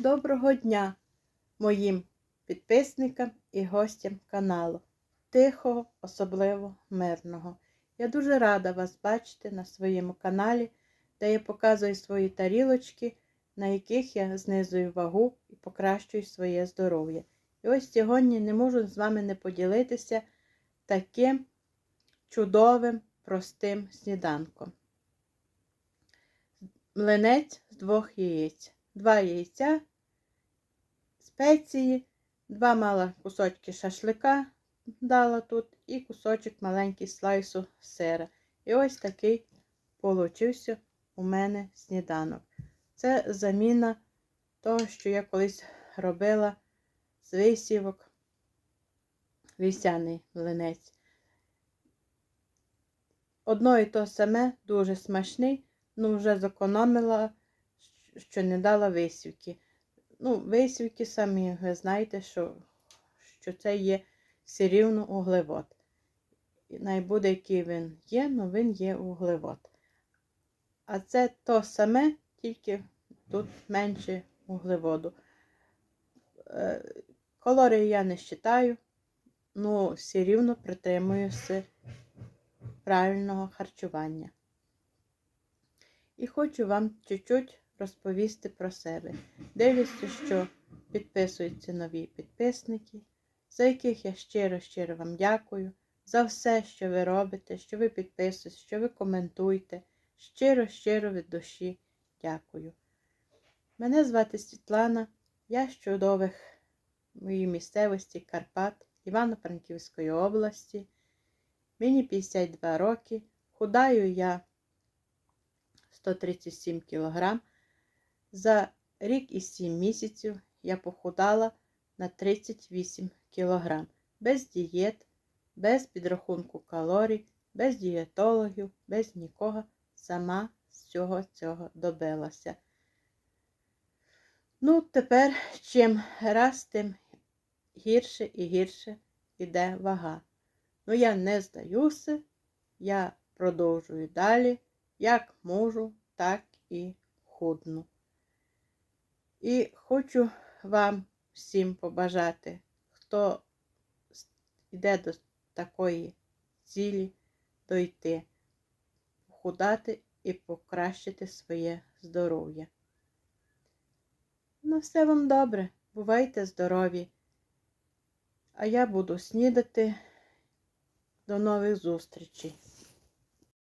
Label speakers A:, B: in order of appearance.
A: Доброго дня моїм підписникам і гостям каналу. Тихого, особливо мирного. Я дуже рада вас бачити на своєму каналі, де я показую свої тарілочки, на яких я знизую вагу і покращую своє здоров'я. І ось сьогодні не можу з вами не поділитися таким чудовим, простим сніданком. Млинець з двох яєць. Два яйця, спеції, два мала кусочки шашлика дала тут і кусочок маленький слайсу сира. І ось такий получився у мене сніданок. Це заміна того, що я колись робила з висівок вівсяний млинець. Одно і то саме, дуже смачний, ну вже зекономила, що не дала висівки. Ну, висівки самі, ви знаєте, що, що це є все рівно углевод. Найбуде, який він є, ну він є углевод. А це то саме, тільки тут менше углеводу. Е, Калорії я не вважаю, ну все рівно притримуюся правильного харчування. І хочу вам чуть-чуть розповісти про себе. Дивлюся, що підписуються нові підписники, за яких я щиро-щиро вам дякую, за все, що ви робите, що ви підписуєтесь, що ви коментуєте. Щиро-щиро від душі дякую. Мене звати Світлана, я з чудових моїй місцевості Карпат Івано-Франківської області. Мені 52 роки, худаю я 137 кг. За рік і 7 місяців я похудала на 38 кг. Без дієт, без підрахунку калорій, без дієтологів, без нікого. Сама з цього цього добилася. Ну, тепер чим раз, тим гірше і гірше йде вага. Ну, я не здаюся, я продовжую далі, як можу, так і худну. І хочу вам всім побажати, хто йде до такої цілі, дойти, похудати і покращити своє здоров'я. На все вам добре, бувайте здорові! А я буду снідати. До нових зустрічей!